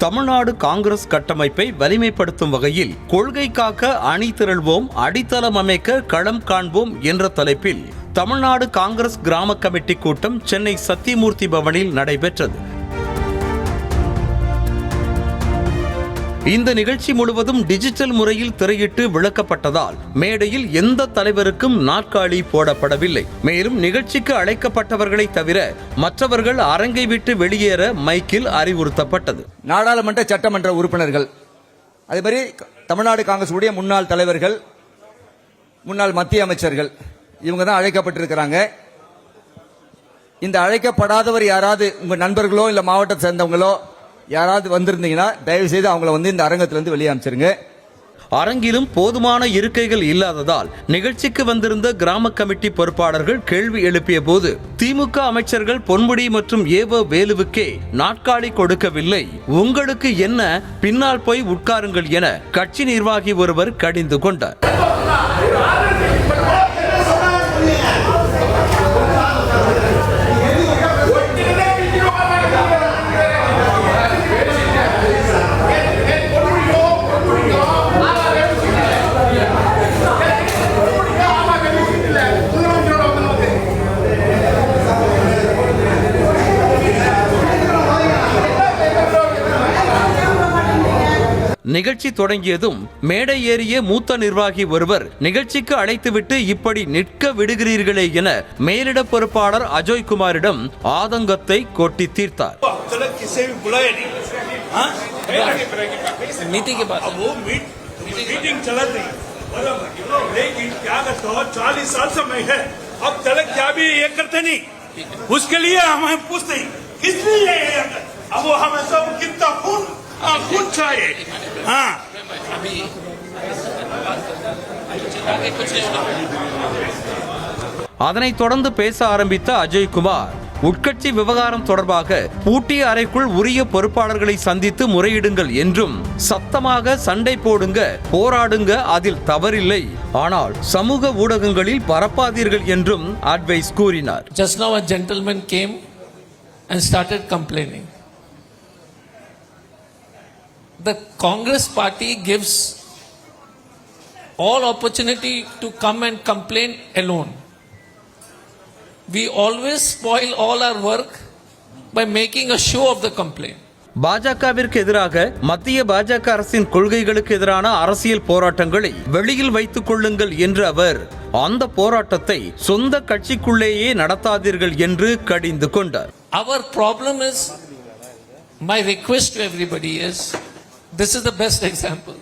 தமிழ்நாடு காங்கிரஸ் கட்டமைப்பை வலிமைப்படுத்தும் வகையில் கொள்கை காக்க அணி திரள்வோம் அடித்தளம் அமைக்க களம் காண்போம் என்ற தலைப்பில் தமிழ்நாடு காங்கிரஸ் கிராம கமிட்டி கூட்டம் சென்னை சத்தியமூர்த்தி பவனில் நடைபெற்றது. இந்த நிகழ்ச்சி முழுவதும் டிஜிட்டல் முறையில் திரையிட்டு விளக்கப்பட்டதால் மேடையில் எந்த தலைவருக்கும் நாற்காலி போடப்படவில்லை. மேலும் நிகழ்ச்சிக்கு அழைக்கப்பட்டவர்களை தவிர மற்றவர்கள் அரங்கை விட்டு வெளியேற மைக்கில் அறிவுறுத்தப்பட்டது. நாடாளுமன்ற சட்டமன்ற உறுப்பினர்கள் அதே மாதிரி தமிழ்நாடு காங்கிரஸ் முன்னாள் தலைவர்கள் முன்னாள் மத்திய அமைச்சர்கள் இவங்க தான் அழைக்கப்பட்டிருக்கிறாங்க. இந்த அழைக்கப்படாதவர் யாராவது உங்க நண்பர்களோ இல்ல மாவட்டத்தை சேர்ந்தவங்களோ யாராவது வந்திருந்தீங்கன்னா தயவு செய்து அவங்கள வந்து இந்த அரங்கத்திலிருந்து வெளியே அமைச்சிருங்க அரங்கிலும் போதுமான இருக்கைகள் இல்லாததால் நிகழ்ச்சிக்கு வந்திருந்த கிராம கமிட்டி பொறுப்பாளர்கள் கேள்வி எழுப்பிய போது திமுக அமைச்சர்கள் பொன்முடி மற்றும் ஏவ வேலுவுக்கே நாட்காலி கொடுக்கவில்லை. உங்களுக்கு என்ன? பின்னால் போய் உட்காருங்கள் என கட்சி நிர்வாகி ஒருவர் கடிந்து கொண்டார். நிகழ்ச்சி தொடங்கியதும் மேடை ஏறிய மூத்த நிர்வாகி ஒருவர் நிகழ்ச்சிக்கு அழைத்துவிட்டு இப்படி நிற்க விடுகிறீர்களே என மேலிட பொறுப்பாளர் அஜய் குமாரிடம் ஆதங்கத்தை கொட்டி தீர்த்தார் चलो किसे भी बुलाया नहीं हाँ? नीति के बाद अब वो मीट, मीटिंग चला नहीं बराबर लेकिन क्या करते हो चालीस साल से मैं है अब तलक क्या भी ये करते नहीं उसके लिए हमें पूछते नहीं किस लिए ये करते? अब वो हमें सब कितना खून हाँ, खून चाहिए हाँ अभी आगे कुछ नहीं होगा அதனைத் தொடர்ந்து பேச ஆரம்பித்த அஜய்குமார் உட்கட்சி விவகாரம் தொடர்பாக பூட்டிய அறைக்குள் உரிய பொறுப்பாளர்களை சந்தித்து முறையிடுங்கள் என்றும் சத்தமாக சண்டை போடுங்க போராடுங்க அதில் தவறில்லை ஆனால் சமூக ஊடகங்களில் பரப்பாதீர்கள் என்றும் அட்வைஸ் கூறினார் Just now a gentleman came and started complaining. The Congress party gives all opportunity to come and complain alone. We always spoil all our work by making a show of the complaint. பாஜகவிற்கு எதிராக மத்திய பாஜக அரசின் கொள்கைகளுக்கு எதிரான அரசியல் போராட்டங்களை வெளியில் வைத்துக் கொள்ளுங்கள் என்று அவர் அந்த போராட்டத்தை சொந்த கட்சிக்குள்ளேயே நடத்தாதீர்கள் என்று கடிந்து கொண்டார் Our problem is, my request to everybody is, this is the best example.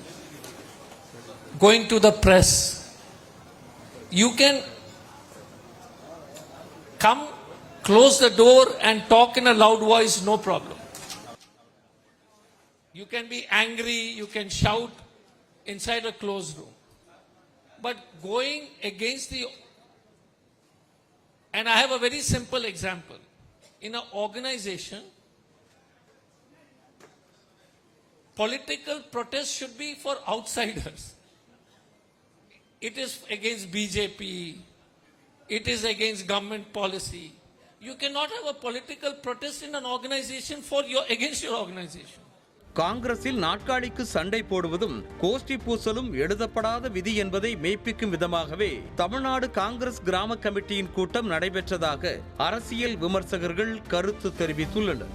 Going to the press. You can come, close the door and talk in a loud voice, no problem. You can be angry, you can shout inside a closed room. But going against the and I have a very simple example. In an organization, political protest should be for outsiders. It is against BJP, it is against government policy. You cannot have a political protest in an organization for your against your organization. காங்கிரஸில் நாட்காலிக்கு சண்டை போடுவதும் கோஷ்டி பூசலும் எழுதப்படாத விதி என்பதை மெய்ப்பிக்கும் விதமாகவே தமிழ்நாடு காங்கிரஸ் கிராம கமிட்டியின் கூட்டம் நடைபெற்றதாக அரசியல் விமர்சகர்கள் கருத்து தெரிவித்துள்ளனர்